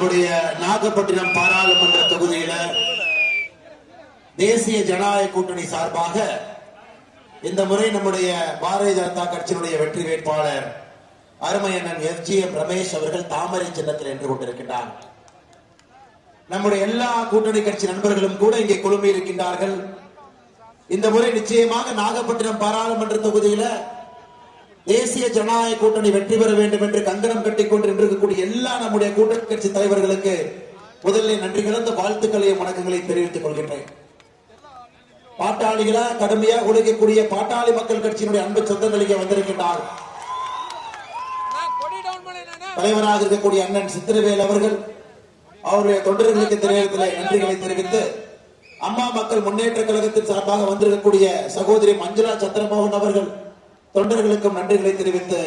நம்முடைய நாகப்பட்டினம் பாராளுமன்ற தொகுதியில தேசிய ஜனநாயக கூட்டணி சார்பாக இந்த முறை நம்முடைய பாரதிய ஜனதா கட்சியினுடைய வெற்றி வேட்பாளர் அருமையண்ணன் எஸ் ஜி எம் ரமேஷ் அவர்கள் தாமரை சின்னத்தில் நின்று கொண்டிருக்கின்றார். நம்முடைய எல்லா கூட்டணி கட்சி நண்பர்களும் கூட இங்கே குழுமி இருக்கின்றார்கள் இந்த முறை நிச்சயமாக நாகப்பட்டினம் பாராளுமன்ற தொகுதியில தேசிய ஜனநாயக கூட்டணி வெற்றி பெற வேண்டும் என்று கங்கணம் கட்டிக் கொண்டு இருக்கக்கூடிய எல்லா நம்முடைய கூட்டணி கட்சி தலைவர்களுக்கு முதலில் நன்றி கலந்த வாழ்த்துக்களையும் வணக்கங்களையும் தெரிவித்துக் கொள்கின்றேன். பாட்டாளிகளா கடுமையாக உழைக்கக்கூடிய பாட்டாளி மக்கள் கட்சியினுடைய அன்பு சொந்தங்கள் இங்கே வந்திருக்கின்றார். தலைவராக இருக்கக்கூடிய அண்ணன் சித்திரவேல் அவர்கள் அவருடைய தொண்டர்களுக்கு இந்த நன்றிகளை தெரிவித்து அம்மா மக்கள் முன்னேற்ற கழகத்தின் சார்பாக வந்திருக்கக்கூடிய சகோதரி மஞ்சுளா சந்திரமோகன் அவர்கள் தொண்டர்களுக்கும் நன்றிகளை தெரிவித்து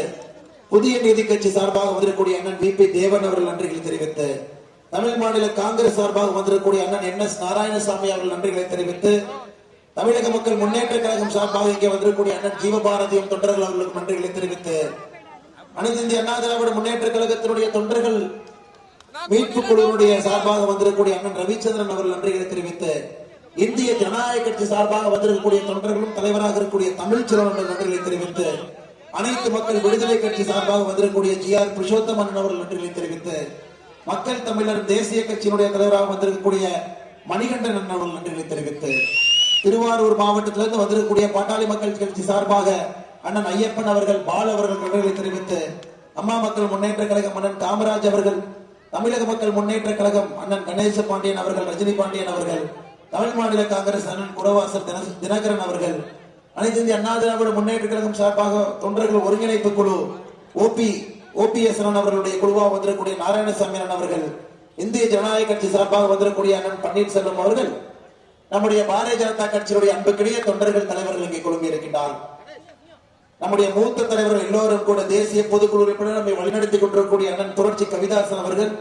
புதிய நீதி கட்சி சார்பாக வந்திருக்கக்கூடிய அண்ணன் வி பி தேவன் அவர்கள் நன்றிகளை தெரிவித்து தமிழ் மாநில காங்கிரஸ் சார்பாக வந்திருக்கக்கூடிய அண்ணன் என் எஸ் நாராயணசாமி அவர்கள் நன்றிகளை தெரிவித்து தமிழக மக்கள் முன்னேற்ற கழகம் சார்பாக இங்கே வந்திருக்கக்கூடிய அண்ணன் ஜீவபாரதியும் தொண்டர்கள் அவர்களுக்கு நன்றிகளை தெரிவித்து அனைத்து இந்திய அண்ணா திராவிட முன்னேற்ற கழகத்தினுடைய தொண்டர்கள் மீட்பு குழுவினுடைய சார்பாக வந்திருக்கக்கூடிய அண்ணன் ரவிச்சந்திரன் அவர்கள் நன்றிகளை தெரிவித்து இந்திய ஜனநாயக கட்சி சார்பாக வந்திருக்கக்கூடிய தொண்டர்களும் தலைவராக இருக்கக்கூடிய தமிழ் சிறுவர்கள் நன்றிகளை தெரிவித்து அனைத்து மக்கள் விடுதலை கட்சி சார்பாக வந்திருக்கக்கூடிய ஜி ஆர் புருஷோத்தமன் அவர்கள் நன்றிகளை தெரிவித்து மக்கள் தமிழர் தேசிய கட்சியினுடைய தலைவராக வந்திருக்கக்கூடிய மணிகண்டன் அவர்கள் நன்றிகளை தெரிவித்து திருவாரூர் மாவட்டத்திலிருந்து வந்திருக்கக்கூடிய பாட்டாளி மக்கள் கட்சி சார்பாக அண்ணன் ஐயப்பன் அவர்கள் பால் அவர்கள் நன்றிகளை தெரிவித்து அம்மா மக்கள் முன்னேற்ற கழகம் அண்ணன் காமராஜ் அவர்கள் தமிழக மக்கள் முன்னேற்ற கழகம் அண்ணன் கணேச பாண்டியன் அவர்கள் ரஜினி பாண்டியன் அவர்கள் தமிழ் மாநில காங்கிரஸ் அண்ணன் குடவாசர் தினகரன் அவர்கள் அனைத்து இந்திய அண்ணா திராவிட முன்னேற்ற கழகம் சார்பாக தொண்டர்கள் ஒருங்கிணைப்பு குழு ஓபி ஓபிஎஸ் அண்ணன் அவர்களுடைய குழுவாக வந்திருக்கக்கூடிய நாராயணசாமி அண்ணன் அவர்கள் இந்திய ஜனநாயக கட்சி சார்பாக வந்திருக்கக்கூடிய அண்ணன் பன்னீர்செல்வம் அவர்கள் நம்முடைய பாரதிய ஜனதா கட்சியினுடைய அன்புக்கிடையே தொண்டர்கள் தலைவர்கள் இங்கே குழுமி இருக்கின்றார் நம்முடைய மூத்த தலைவர்கள் எல்லோரும் கூட தேசிய பொதுக்குழு உறுப்பினர் நம்மை வழிநடத்திக் கொண்டிருக்கக்கூடிய அண்ணன் புரட்சி கவிதாசன் அவர்கள்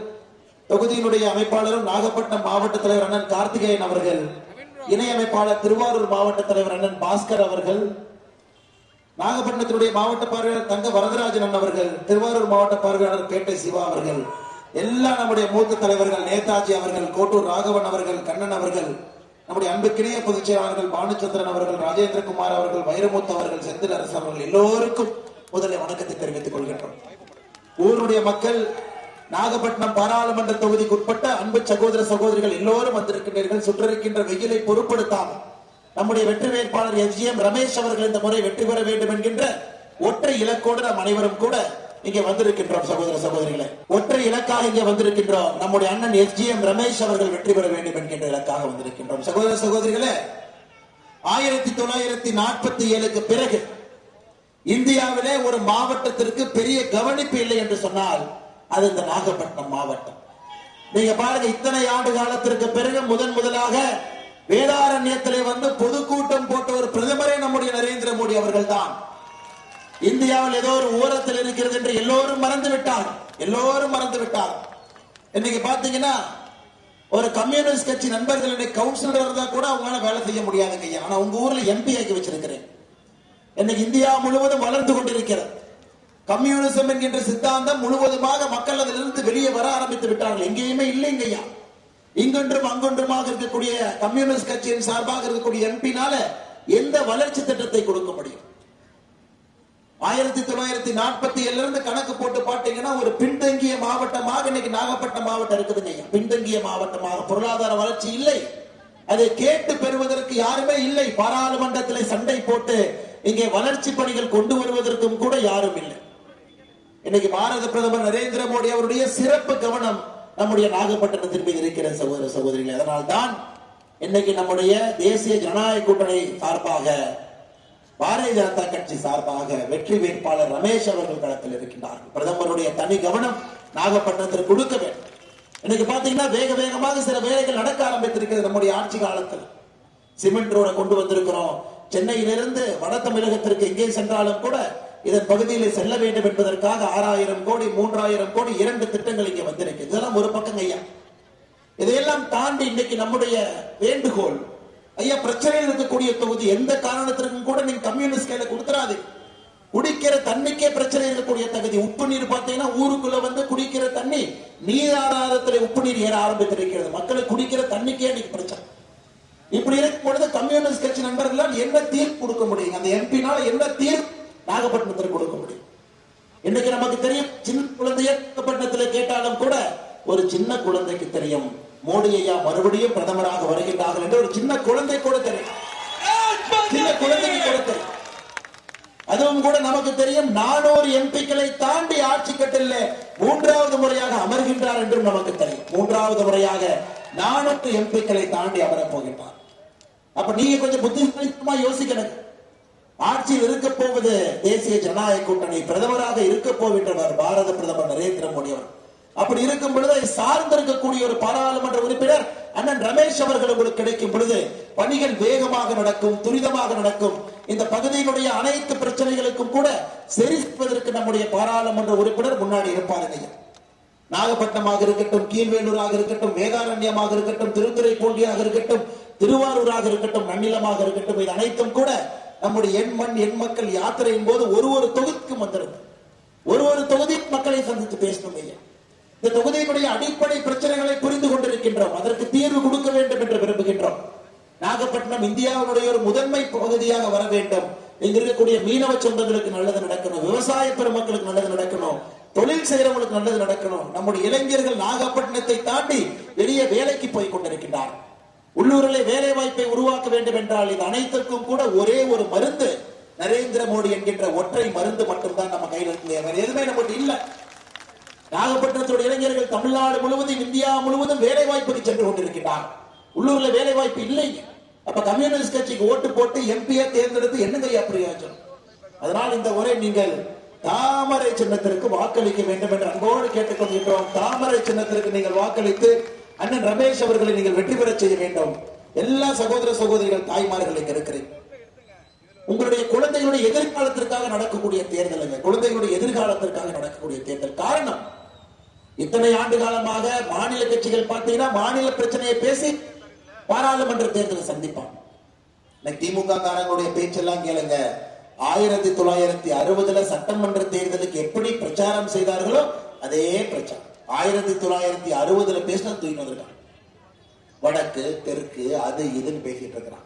தொகுதியினுடைய அமைப்பாளரும் நாகப்பட்டினம் மாவட்ட தலைவர் அண்ணன் கார்த்திகேயன் அவர்கள் இணை அமைப்பாளர் திருவாரூர் மாவட்ட தலைவர் அண்ணன் பாஸ்கர் அவர்கள் நாகப்பட்டினத்தினுடைய மாவட்ட பார்வையாளர் தங்க வரதராஜன் அவர்கள் திருவாரூர் மாவட்ட பார்வையாளர் பேட்டை சிவா அவர்கள் எல்லா நம்முடைய மூத்த தலைவர்கள் நேதாஜி அவர்கள் கோட்டூர் ராகவன் அவர்கள் கண்ணன் அவர்கள் நம்முடைய அன்புக்கிணைய பொதுச் செயலாளர்கள் பானுச்சந்திரன் அவர்கள் ராஜேந்திரகுமார் அவர்கள் வைரமுத்து அவர்கள் செந்தில் அரசு அவர்கள் எல்லோருக்கும் முதலில் வணக்கத்தை தெரிவித்துக் கொள்கின்றோம். ஊருடைய மக்கள் நாகப்பட்டினம் பாராளுமன்ற தொகுதிக்கு உட்பட்ட அன்பு சகோதர சகோதரிகள் எல்லோரும் வந்திருக்கின்றீர்கள் சுற்றிருக்கின்ற வெயிலை பொருட்படுத்தாமல் நம்முடைய வெற்றி வேட்பாளர் எஸ் ஜி எம் ரமேஷ் அவர்கள் இந்த முறை வெற்றி பெற வேண்டும் என்கின்ற ஒற்றை இலக்கோடு நாம் அனைவரும் கூட இங்கே வந்திருக்கின்றோம் சகோதர சகோதரிகளை. ஒற்றை இலக்காக இங்கே வந்திருக்கின்றோம். நம்முடைய அண்ணன் எஸ் ஜி எம் ரமேஷ் அவர்கள் வெற்றி பெற வேண்டும் என்கின்ற இலக்காக வந்திருக்கின்றோம். சகோதர சகோதரிகளே ஆயிரத்தி தொள்ளாயிரத்தி நாற்பத்தி ஏழுக்கு பிறகு இந்தியாவிலே ஒரு மாவட்டத்திற்கு பெரிய கவனிப்பு இல்லை என்று சொன்னால் அது இந்த நாகப்பட்டினம் மாவட்டம். நீங்க பாருங்க இத்தனை ஆண்டு காலத்திற்கு பிறகு முதன் முதலாக வேதாரண்யத்திலே வந்து பொதுக்கூட்டம் போட்ட ஒரு பிரதமரே நம்முடைய நரேந்திர மோடி அவர்கள் தான் இந்தியாவில் ஏதோ ஒரு ஓரத்தில் இருக்கிறது என்று எல்லோரும் மறந்து விட்டார். எல்லோரும் மறந்து விட்டார். இன்னைக்கு பாத்தீங்கன்னா ஒரு கம்யூனிஸ்ட் கட்சி நண்பர்கள் கவுன்சிலர் இருந்தா கூட அவங்களால வேலை செய்ய முடியாதுங்க ஐயா. ஆனா உங்க ஊர்ல எம்பி ஆக்கி வச்சிருக்கிறேன். இன்னைக்கு இந்தியா முழுவதும் வளர்ந்து கொண்டிருக்கிறது. கம்யூனிசம் என்கின்ற சித்தாந்தம் முழுவதுமாக மக்கள் அதிலிருந்து வெளியே வர ஆரம்பித்து விட்டார்கள். எங்கேயுமே இல்லைங்க ஐயா இங்கொன்றும் அங்கொன்றுமாக இருக்கக்கூடிய கம்யூனிஸ்ட் கட்சியின் சார்பாக இருக்கக்கூடிய எம்பினால எந்த வளர்ச்சி திட்டத்தை கொடுக்க முடியும்? ஆயிரத்தி தொள்ளாயிரத்தி நாற்பத்தி ஏழுல இருந்து கணக்கு போட்டு பாத்தீங்கன்னா ஒரு பின்தங்கிய மாவட்டமாக இன்னைக்கு நாகப்பட்டினம் மாவட்டம் இருக்குதுங்க பின்தங்கிய மாவட்டமாக. பொருளாதார வளர்ச்சி இல்லை. அதை கேட்டு பெறுவதற்கு யாருமே இல்லை. பாராளுமன்றத்தில் சண்டை போட்டு இங்கே வளர்ச்சி பணிகள் கொண்டு வருவதற்கும் கூட யாரும் இல்லை. இன்னைக்கு பாரத பிரதமர் நரேந்திர மோடி அவருடைய சிறப்பு கவனம் நம்முடைய நாகப்பட்டினத்தின் மீது இருக்கிற சகோதர சகோதரிகள். அதனால்தான் இன்னைக்கு நம்முடைய தேசிய ஜனநாயக கூட்டணி சார்பாக பாரதிய ஜனதா கட்சி சார்பாக வெற்றி வேட்பாளர் ரமேஷ் அவர்கள் களத்தில் இருக்கின்றார்கள். பிரதமருடைய தனி கவனம் நாகப்பட்டினத்தில் கொடுக்க வேண்டும். இன்னைக்கு பாத்தீங்கன்னா வேக வேகமாக சில வேலைகள் நடக்க ஆரம்பித்திருக்கிறது நம்முடைய ஆட்சி காலத்தில். சிமெண்ட் ரோட கொண்டு வந்திருக்கிறோம். சென்னையிலிருந்து வட தமிழகத்திற்கு எங்கே சென்றாலும் கூட இதன் பகுதியிலே செல்ல வேண்டும் என்பதற்காக ஆறாயிரம் கோடி மூன்றாயிரம் கோடி இரண்டு திட்டங்கள் இங்கே வந்திருக்கு இதெல்லாம் ஒரு பக்கம் ஐயா. இதையெல்லாம் தாண்டி இன்னைக்கு நம்முடைய வேண்டுகோள் ஐயா பிரச்சனையில் இருக்கக்கூடிய தொகுதி எந்த காரணத்திற்கும் கூட நீங்க கம்யூனிஸ்ட் கையில கொடுத்துறாது குடிக்கிற தண்ணிக்கே பிரச்சனை இருக்கக்கூடிய தகுதி. உப்பு நீர் பார்த்தீங்கன்னா ஊருக்குள்ள வந்து குடிக்கிற தண்ணி நீர் ஆதாரத்துல உப்பு நீர் ஏற ஆரம்பித்திருக்கிறது. மக்களை குடிக்கிற தண்ணிக்கே இன்னைக்கு பிரச்சனை. இப்படி இருக்கும் பொழுது கம்யூனிஸ்ட் கட்சி நண்பர்களால் என்ன தீர்ப்பு கொடுக்க முடியும்? அந்த எம்பினால என்ன தீர்ப்பு நாகப்பட்டினத்தில் கொடுக்க முடியும். இன்னைக்கு நமக்கு தெரியும் சின்ன குழந்தைய நாகப்பட்டினத்தில் கேட்டாலும் கூட ஒரு சின்ன குழந்தைக்கு தெரியும். மோடி ஐயா மறுபடியும் பிரதமராக வருகின்றார்கள் என்று ஒரு சின்ன குழந்தை கூட தெரியும். சின்ன குழந்தைக்கு கூட தெரியும். அதுவும் கூட நமக்கு தெரியும் நானூறு எம்பிக்களை தாண்டி ஆட்சி கட்டில மூன்றாவது முறையாக அமர்கின்றார் என்றும் நமக்கு தெரியும். மூன்றாவது முறையாக நானூற்று எம்பிக்களை தாண்டி அமரப் போகின்றார். அப்ப நீங்க கொஞ்சம் புத்திசாலித்தமா யோசிக்கணும். ஆட்சியில் இருக்க போவது தேசிய ஜனநாயக கூட்டணி பிரதமராக இருக்க போகின்றவர் பாரத பிரதமர் நரேந்திர மோடி அவர் அப்படி இருக்கும் பொழுது அதை சார்ந்திருக்கக்கூடிய ஒரு பாராளுமன்ற உறுப்பினர் அண்ணன் ரமேஷ் அவர்கள் உங்களுக்கு கிடைக்கும் பொழுது பணிகள் வேகமாக நடக்கும் துரிதமாக நடக்கும் இந்த பகுதியினுடைய அனைத்து பிரச்சனைகளுக்கும் கூட சரிப்பதற்கு நம்முடைய பாராளுமன்ற உறுப்பினர் முன்னாடி இருப்பாருங்க ஐயா. நாகப்பட்டினமாக இருக்கட்டும் கீழ்வேலூராக இருக்கட்டும் வேதாரண்யமாக இருக்கட்டும் திருத்துறைப்பூண்டியாக இருக்கட்டும் திருவாரூராக இருக்கட்டும் நன்னிலமாக இருக்கட்டும் இது அனைத்தும் கூட நம்முடைய எண் மண் எண் மக்கள் யாத்திரையின் போது ஒரு ஒரு தொகுதிக்கும் வந்திருக்கு. ஒரு ஒரு தொகுதி மக்களை சந்தித்து பேசணும் ஐயா. இந்த தொகுதியினுடைய அடிப்படை பிரச்சனைகளை புரிந்து கொண்டிருக்கின்றோம். அதற்கு தீர்வு கொடுக்க வேண்டும் என்று விரும்புகின்றோம். நாகப்பட்டினம் இந்தியாவினுடைய ஒரு முதன்மை பகுதியாக வர வேண்டும். இங்க இருக்கக்கூடிய மீனவ சொந்தங்களுக்கு நல்லது நடக்கணும். விவசாய பெருமக்களுக்கு நல்லது நடக்கணும். தொழில் செய்யறவங்களுக்கு நல்லது நடக்கணும். நம்முடைய இளைஞர்கள் நாகப்பட்டினத்தை தாண்டி வெளியே வேலைக்கு போய் கொண்டிருக்கின்றார்கள். உள்ளூரிலே வேலை வாய்ப்பை உருவாக்க வேண்டும் என்றால் இது அனைத்திற்கும் கூட ஒரே ஒரு மருந்து. நரேந்திர மோடி என்கின்ற ஒற்றை மருந்து மட்டும்தான் நம்ம கையில் இருக்கு எதுவுமே நம்மகிட்ட இல்லை. நாகப்பட்டினத்துடைய இளைஞர்கள் தமிழ்நாடு முழுவதும் இந்தியா முழுவதும் வேலை வாய்ப்புக்கு சென்று கொண்டிருக்கிறார் உள்ளூர்ல வேலை வாய்ப்பு இல்லை அப்ப கம்யூனிஸ்ட் கட்சிக்கு ஓட்டு போட்டு எம்பியை தேர்ந்தெடுத்து என்னங்க பிரயோஜனம்? அதனால் இந்த உரை நீங்கள் தாமரை சின்னத்திற்கு வாக்களிக்க வேண்டும் என்று அன்போடு கேட்டுக்கொள்கின்றோம். தாமரை சின்னத்திற்கு நீங்கள் வாக்களித்து அண்ணன் ரமேஷ் அவர்களை நீங்கள் வெற்றி பெறச் செய்ய வேண்டும். எல்லா சகோதர சகோதரிகள் தாய்மார்கள் இங்க இருக்கிறேன் உங்களுடைய குழந்தைகளுடைய எதிர்காலத்திற்காக நடக்கக்கூடிய தேர்தல் குழந்தைகளுடைய எதிர்காலத்திற்காக நடக்கக்கூடிய தேர்தல். காரணம் இத்தனை ஆண்டு காலமாக மாநில கட்சிகள் பார்த்தீங்கன்னா மாநில பிரச்சனையை பேசி பாராளுமன்ற தேர்தலை சந்திப்பான் திமுக காரங்களுடைய பேச்செல்லாம் கேளுங்க. ஆயிரத்தி தொள்ளாயிரத்தி அறுபதுல சட்டமன்ற தேர்தலுக்கு எப்படி பிரச்சாரம் செய்தார்களோ அதே பிரச்சாரம். ஆயிரத்தி தொள்ளாயிரத்தி அறுபதுல பேசின தூக்கி வந்திருக்கான். வடக்கு தெற்கு அது இதுன்னு பேசிட்டு இருக்கிறான்.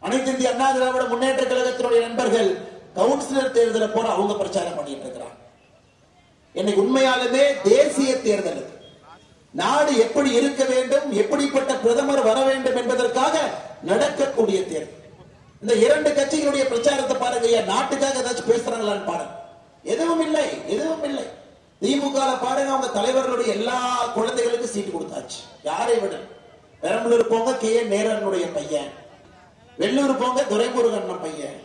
அனைத்து இந்திய அண்ணா திராவிட முன்னேற்ற கழகத்தினுடைய நண்பர்கள் கவுன்சிலர் தேர்தலை போல அவங்க பிரச்சாரம் பண்ணிட்டு இருக்கிறாங்க. இன்னைக்கு உண்மையாலுமே தேசிய தேர்தல் நாடு எப்படி இருக்க வேண்டும் எப்படிப்பட்ட பிரதமர் வர வேண்டும் என்பதற்காக நடக்கக்கூடிய தேர்தல். இந்த இரண்டு கட்சிகளுடைய பிரச்சாரத்தை பாருங்க நாட்டுக்காக ஏதாச்சும் பேசுறாங்களான்னு பாருங்க. எதுவும் இல்லை எதுவும் இல்லை. திமுக பாருங்க அவங்க தலைவர்களுடைய எல்லா குழந்தைகளுக்கும் சீட்டு கொடுத்தாச்சு. யாரை விட? பெரம்பலூர் போங்க கே. என். நேரனுடைய பையன். வெள்ளூர் போங்க துரைமுருகன் அண்ணன் பையன்.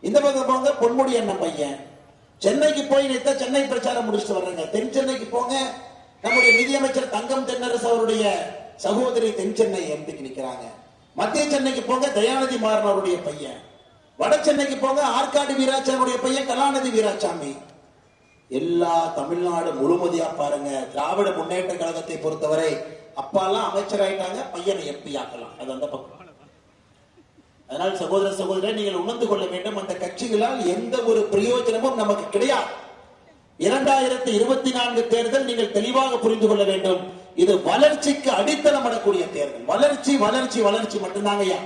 இந்த பக்கம் போங்க பொன்முடி அண்ணன் பையன். சென்னைக்கு போய் நிறுத்த சென்னை பிரச்சாரம் முடிச்சுட்டு வர்றேங்க. தென் சென்னைக்கு போங்க. நம்முடைய நிதியமைச்சர் தங்கம் தென்னரசு அவருடைய சகோதரி தென் சென்னை எம்பிக்கு நிக்கிறாங்க. மத்திய சென்னைக்கு போங்க தயாநிதி மாறன் அவருடைய பையன். வட சென்னைக்கு போங்க ஆற்காடு வீராச்சாமியுடைய பையன் கலாநிதி வீராசாமி எல்லா தமிழ்நாடு முழுமதியா பாருங்க. திராவிட முன்னேற்ற கழகத்தை பொறுத்தவரை அப்பாலாம் அமைச்சராயிட்டாங்க பையனை எம்பி ஆக்கலாம். அது அந்த பக்கம். அதனால் சகோதர சகோதரர் நீங்கள் உணர்ந்து கொள்ள வேண்டும் அந்த கட்சிகளால் எந்த ஒரு பிரயோஜனமும் நமக்கு கிடையாது. இரண்டாயிரத்தி இருபத்தி நான்கு தேர்தல் நீங்கள் தெளிவாக புரிந்து கொள்ள வேண்டும். இது வளர்ச்சிக்கு அடித்தளம் அடக்கூடிய தேர்தல். வளர்ச்சி வளர்ச்சி வளர்ச்சி மட்டும்தாங்க ஐயா